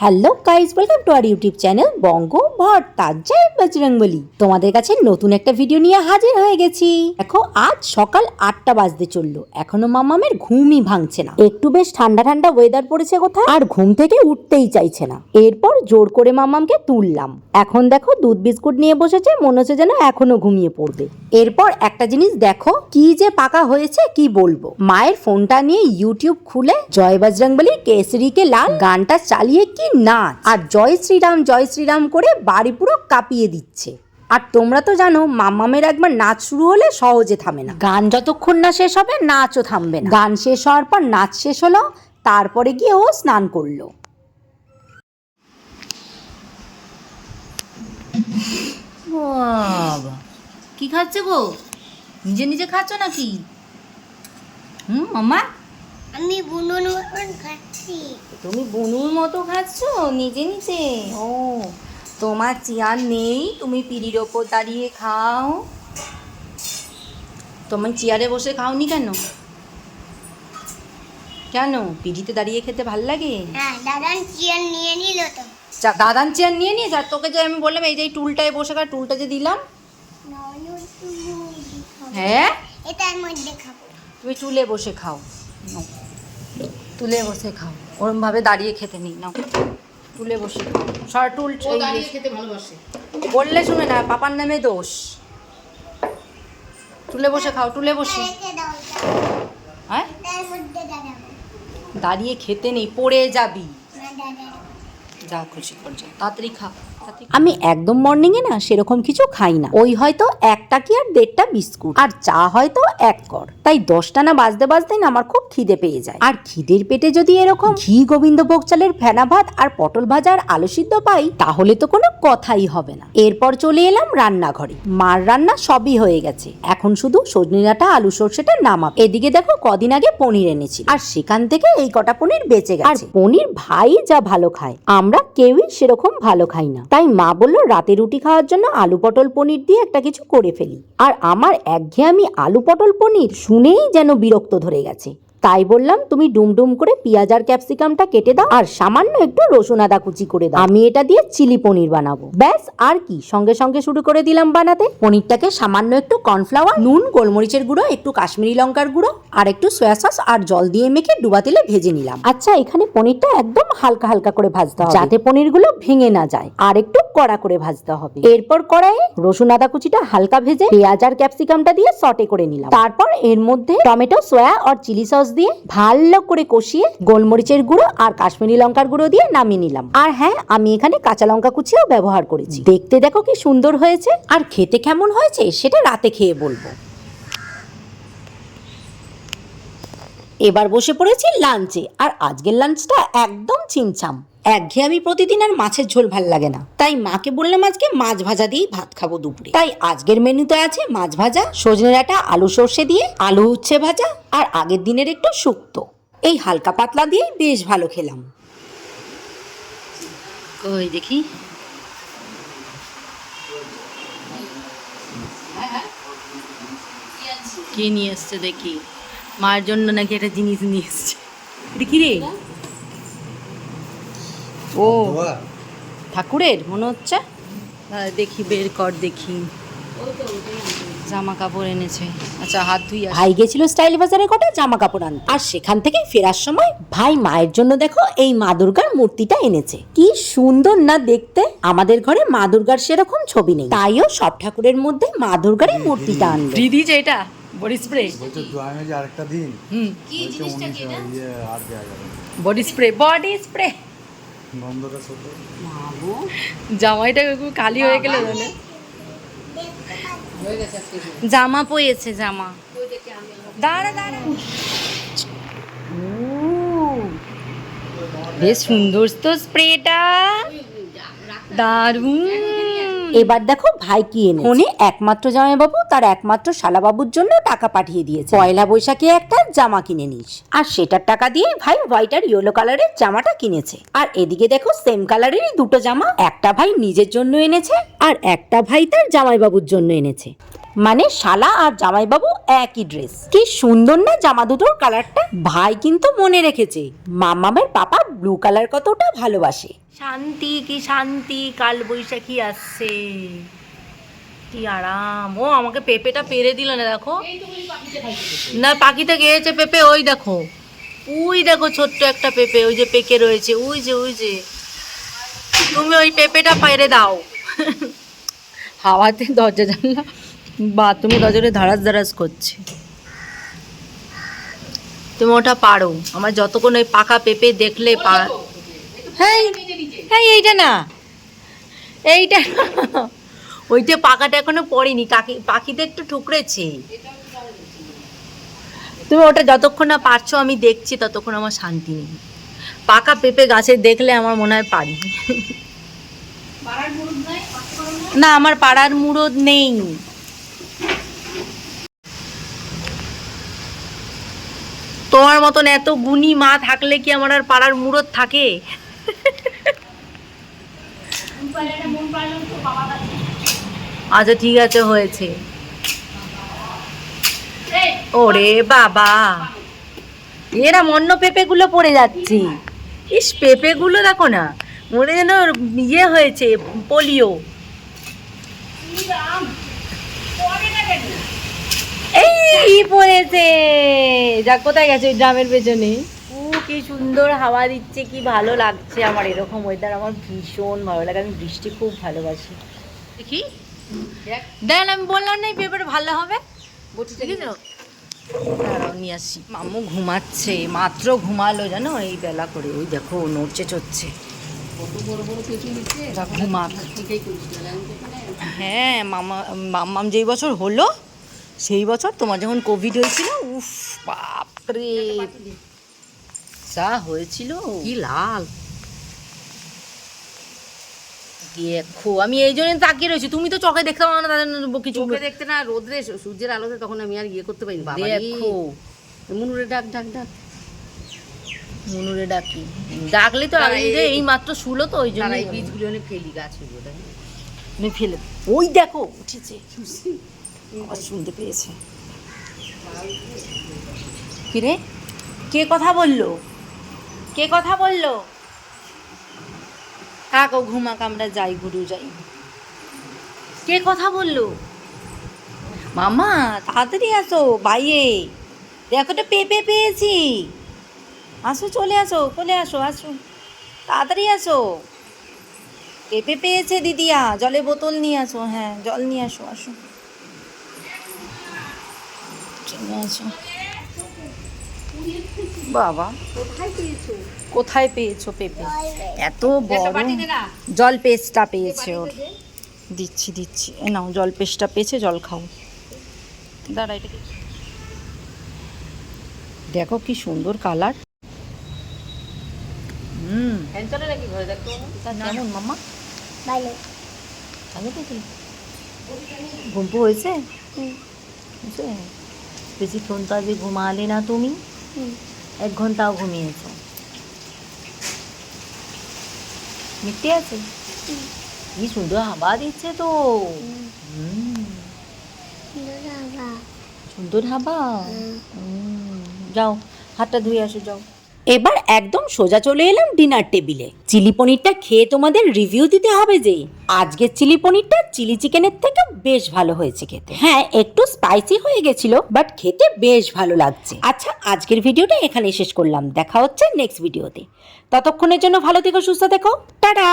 Hello guys welcome to our YouTube channel Bongo Bhorta জয় বজরংবলী তোমাদের কাছে নতুন একটা ভিডিও নিয়ে হাজির হয়ে গেছি। দেখো, আজ সকাল আটটা বাজতে চলল। এখনও মামামের ঘুমই ভাঙছে না। একটু বেশ ঠান্ডা ঠান্ডা ওয়েদার পড়েছে কোথায়? আর ঘুম থেকে উঠতেই চাইছে না। এরপর জোর করে মামামকে তুললাম। এখন দেখো, দুধ বিস্কুট নিয়ে বসেছে, মনে হচ্ছে যেন এখনও ঘুমিয়ে পড়বে। এরপর একটা জিনিস দেখো, কি যে পাকা হয়েছে, কি বলব? মায়ের ফোনটা নিয়ে ইউটিউব খুলে জয় বজরংবলী কেসরিকে লাল গানটা চালিয়ে কি নাচ? আর জয় শ্রীরাম জয় শ্রীরাম করে বাড়ি পুরো কাঁপিয়ে দিচ্ছে। আর তোমরা তো জানো মাম্মামের একবার নাচ শুরু হলে সহজে থামে না। গান যতক্ষণ না শেষ হবে নাচও থামবে না। গান শেষ হওয়ার পর নাচ শেষ হলো তারপরে গিয়ে ও স্নান করল। বাবা কি খাচ্ছে গো? নিজে নিজে খাচ্ছ নাকি? হুম মাম্মা আমি বুনুন খাচ্ছি। তুমি বনুর মতো খাচ্ছ? নিজে নিজে? ও তোমার চেয়ার নেই? তুমি পিড়ির ওপর দাঁড়িয়ে খাও। তোমার চেয়ারে বসে খাওনি কেন? কেন? পিড়িতে দাঁড়িয়ে খেতে ভালো লাগে? হ্যাঁ দাদান চেয়ার নিয়ে নিল তো। দাদান চেয়ার নিয়ে নিয়ে যা। তোকে যে আমি বললাম এই যে টুলটায় বসে খা টুলটা যে দিলাম। হ্যাঁ? এটার মধ্যে খাব। তুমি চুলে বসে খাও। তুলে বসে খাও। ওরম ভাবে দাঁড়িয়ে খেতে নেই নাও। তুলে বসে খাও। সর টুল খেতে ভালোবাসে। বললে শুনে না পাপার নামে দোষ। তুলে বসে খাও তুলে বসে। হ্যাঁ? দাঁড়িয়ে খেতে নেই পড়ে যাবি। যা খুশি করছে তাড়াতাড়ি খা তাড়াতাড়ি খা। আমি একদম মর্নিং এ না সেরকম কিছু খাই না। ওই হয়তো একটা কি আর দেড়টা বিস্কুট। আর চা হয়তো এক কর। তাই দশটা না বাজতে বাজতে না আমার খুব খিদে পেয়ে যায়। আর খিদের পেটে যদি এরকম ঘি, গোবিন্দভোগ চালের ফেনা ভাত আর পটল ভাজা আর আলু সিদ্ধ পাই, তাহলে তো কোনো কথাই হবে না। এরপর চলে এলাম রান্নাঘরে। মার রান্না সবই হয়ে গেছে। এখন শুধু সজনে ডাঁটা আলু সর্ষেটা নামাবে। এদিকে দেখো কদিন আগে পনির এনেছি। আর সেখান থেকে এই কটা পনির বেঁচে গেছে। আর পনির ভাই যা ভালো খায়, আমরা কেউই সেরকম ভালো খাই না। তাই মা বলল, রাতে রুটি খাওয়ার জন্য আলু পটল পনির দিয়ে একটা কিছু করে ফেলি। আর আমার একঘেয়েমি আলু পটল পনির শুনেই যেন বিরক্ত ধরে গেছে। তাই বললাম তুমি ডুমডুম করে পেঁয়াজ আর ক্যাপসিকামটা কেটে দাও আর সামান্য একটু রসুন আদা কুচি করে দাও। আমি এটা দিয়ে চিলি পনির বানাবো। ব্যাস, আর কি? সঙ্গে সঙ্গে শুরু করে দিলাম বানাতে। পনিরটাকে সামান্য একটু কর্নফ্লাওয়ার, নুন, গোলমরিচের গুঁড়ো, একটু কাশ্মীরি লঙ্কার গুঁড়ো, আর একটু সয়া সস আর জল দিয়ে মেখে ডুবা তেলে ভেজে নিলাম। আচ্ছা এখানে পনিরটা একদম হালকা হালকা করে ভাজতে হবে। যাতে পনিরগুলো ভেঙে না যায়। আর একটু কড়া করে ভাজতে হবে। এরপর কড়াইয়ে রসুন আদা কুচিটা হালকা ভেজে পেঁয়াজ আর ক্যাপসিকামটা দিয়ে সটে করে নিলাম। তারপর এর মধ্যে টমেটো, সয়া আর চিলি সস দিয়ে ভালো করে কষিয়ে গোলমরিচের গুঁড়ো আর কাশ্মীরি লঙ্কার গুঁড়ো দিয়ে নামিয়ে নিলাম। আর হ্যাঁ আমি এখানে কাঁচা লঙ্কা কুচিও ব্যবহার করেছি। দেখতে দেখো কি সুন্দর হয়েছে আর খেতে কেমন হয়েছে সেটা রাতে খেয়ে বলব। এবার বসে পড়েছি লাঞ্চে আর আজকের লাঞ্চটা একদম ছিমছাম। একঘেয়ে আমি প্রতিদিন আর মাছের ঝোল ভালো লাগে না। তাই মাকে বললাম আজকে মাছ ভাজা দিয়েই ভাত খাব দুপুরে। তাই আজকের মেনুতে আছে মাছ ভাজা, সজনে ডাঁটা, আলু সর্ষে দিয়ে আলু উচ্ছে ভাজা আর আগের দিনের একটু শুক্তো। এই হালকা পাতলা দিয়েই বেশ ভালো খেলাম। কই দেখি। কে নিয়ে এসছে দেখি? মার জন্য নাকি একটা জিনিস নিয়ে এসছে। দেখি রে? ও ঠাকুরের? মনে হচ্ছে? দেখি বের কর দেখি। জামা কাপড় এনেছে। আচ্ছা হাত ধুই আসি। ভাই গেছিল স্টাইল বাজারে কটা জামা কাপড় আনতে। আর সেখান থেকে ফেরার সময় ভাই মায়ের জন্য দেখো এই মা দুর্গার মূর্তিটা এনেছে। কি সুন্দর না দেখতে? আমাদের ঘরে মা দুর্গার সেরকম ছবি নেই। তাইও সব ঠাকুরের মধ্যে মা দুর্গার মূর্তিটা আনলো ফ্রি দিয়েছে এটা বডি স্প্রে। যে আরেকটা দিন। ইয়ে। Body spray body spray. জামাইটা একটু হয়ে গেলে জানে। জামা পয়েছে জামা। দাঁড়া দাঁড়া। বেশ সুন্দর তো স্প্রেটা। দারুণ। এবার দেখো ভাই কি এনে ফোনে একমাত্র জামাইবাবু তার একমাত্র শালাবাবুর জন্য টাকা পাঠিয়ে দিয়েছে। পয়লা বৈশাখে একটা জামা কিনে নিস। আর সেটার টাকা দিয়ে ভাই হোয়াইট আর ইয়েলো কালারের জামাটা কিনেছে। আর এদিকে দেখো সেম কালারেরই দুটো জামা একটা ভাই নিজের জন্য এনেছে আর একটা ভাই তার জামাইবাবুর জন্য এনেছে। মানে শালা আর জামাইবাবু একই ড্রেস কি সুন্দর না জামা দুটোর কালারটা ভাই কিন্তু মনে রেখেছে মামামের পাপা ব্লু কালার কতটা ভালোবাসে। শান্তি কি শান্তি কাল বৈশাখী আসছে। কি আরাম। ও আমাকে পেঁপেটা পেরে দিল না দেখো। না পাখিতে গিয়েছে পেঁপে ওই দেখো। ওই দেখো ছোট্ট একটা পেঁপে ওই যে পেকে রয়েছে। ওই যে ওই যে। তুমি ওই পেঁপেটা পেরে দাও। হাওয়াতে দরজা জানলা। বাথরুমে দরজাটা ধারাস ধারাস করছে। তুমি ওটা পারো। আমার যতক্ষণ ওই পাকা পেঁপে দেখলে হ্যাঁ হ্যাঁ এইটা না। এইটা। ওইটা পাকাটা এখনও পড়েনি কাকি পাখিতে একটু ঠুকরেছে। তুমি ওটা যতক্ষণ না পারছ আমি দেখছি ততক্ষণ আমার শান্তি নেই। পাকা পেঁপে গাছে দেখলে আমার মনে হয় পারি। না আমার পাড়ার মুরদ নেই। তোমার মতন এত গুণী মা থাকলে কি আমার আর পাড়ার মুরদ থাকে? আচ্ছা ঠিক আছে, হয়েছে। ওরে বাবা। এরা অন্য পেঁপেগুলো পড়ে যাচ্ছে। ইস, পেঁপেগুলো দেখো না মনে যেন ইয়ে হয়েছে, পোলিও। এই পড়েছে। যা কোথায় গেছে ওই ড্রামের পেছনে? ও কি সুন্দর হাওয়া দিচ্ছে কি ভালো লাগছে আমার এরকম ওয়েদার আমার ভীষণ ভালো লাগে আমি বৃষ্টি খুব ভালোবাসি। দেখি। দেন আমি বললাম না এই পেপার ভালো হবে? আছে। নিয়ে আসি। মাম্মু ঘুমাচ্ছে মাত্র ঘুমালো জানো? এই বেলা করে ওই দেখো নড়ছে চড়ছে। ঘুমাক। হ্যাঁ মামা মাম্মাম যেই বছর হলো সেই বছর তোমার যখন কোভিড হয়েছিল উফ বাপরে। যা হয়েছিল কি লাল। দেখো আমি এই জন্য তাকিয়ে রয়েছি। তুমি তো চোখে দেখতে পাও না তাদের কিছু। চোখে দেখতে না রোদ্রে সূর্যের আলোতে তখন আমি আর ইয়ে করতে পারিনি। বাবা দেখো। মুনুরে ডাক ডাক ডাক। মনুরে ডাকি। ডাকলে তো আগে এই- মাত্র শুলো তো ওই জন্য এই বীজগুলো ফেলি গাছগুলো ফেলে ওই দেখো উঠেছে। আবার শুনতে পেয়েছে। কিরে? কে কথা বলল? কে কথা বলল? কাকো ঘুমাক, আমরা যাই, গুরু যাই। কে কথা বলল? মামা, তাড়াতাড়ি আসো বাইয়ে দেখো তো পেঁপে পেয়েছি। আসো, চলে আসো চলে আসো আসো। তাড়াতাড়ি আসো। পেঁপে পেয়েছে, দিদিয়া। জলে বোতল নিয়ে আসো হ্যাঁ জল নিয়ে আসো আসো। চলে আসো। বাবা। কোথায় পেয়েছ? পেঁপে? এত বড় জল পেস্টটা পেয়েছে ওর। দিচ্ছি দিচ্ছি। এ নাও জল পেস্টটা পেয়েছে জল খাও। দাঁড়া এটা দেখো কি সুন্দর কালার। হুম। তা কেমন মামা ভালো। ভালো দেখি ঘুমপু হয়েছে? হয়েছে? বেশিক্ষণ তো আজকে ঘুমালে না তুমি? এক ঘন্টাও ঘুমিয়েছো। মিথ্যে আছে? কি সুন্দর হাবা দিচ্ছে তো। সুন্দর হাবা যাও হাতটা ধুয়ে আসো যাও। এবার একদম সোজা চলে এলাম ডিনার টেবিলে চিলি পনিরটা খেয়ে তোমাদের রিভিউ দিতে হবে যে, আজকের চিলি পনিরটা চিলি চিকেনের থেকে বেশ ভালো হয়েছে খেতে। হ্যাঁ একটু স্পাইসি হয়ে গেছিল বাট খেতে বেশ ভালো লাগছে। আচ্ছা আজকের ভিডিওটা এখানে শেষ করলাম। দেখা হচ্ছে নেক্সট ভিডিওতে ততক্ষণের জন্য ভালো থেকো, সুস্থ থেকো। টাটা!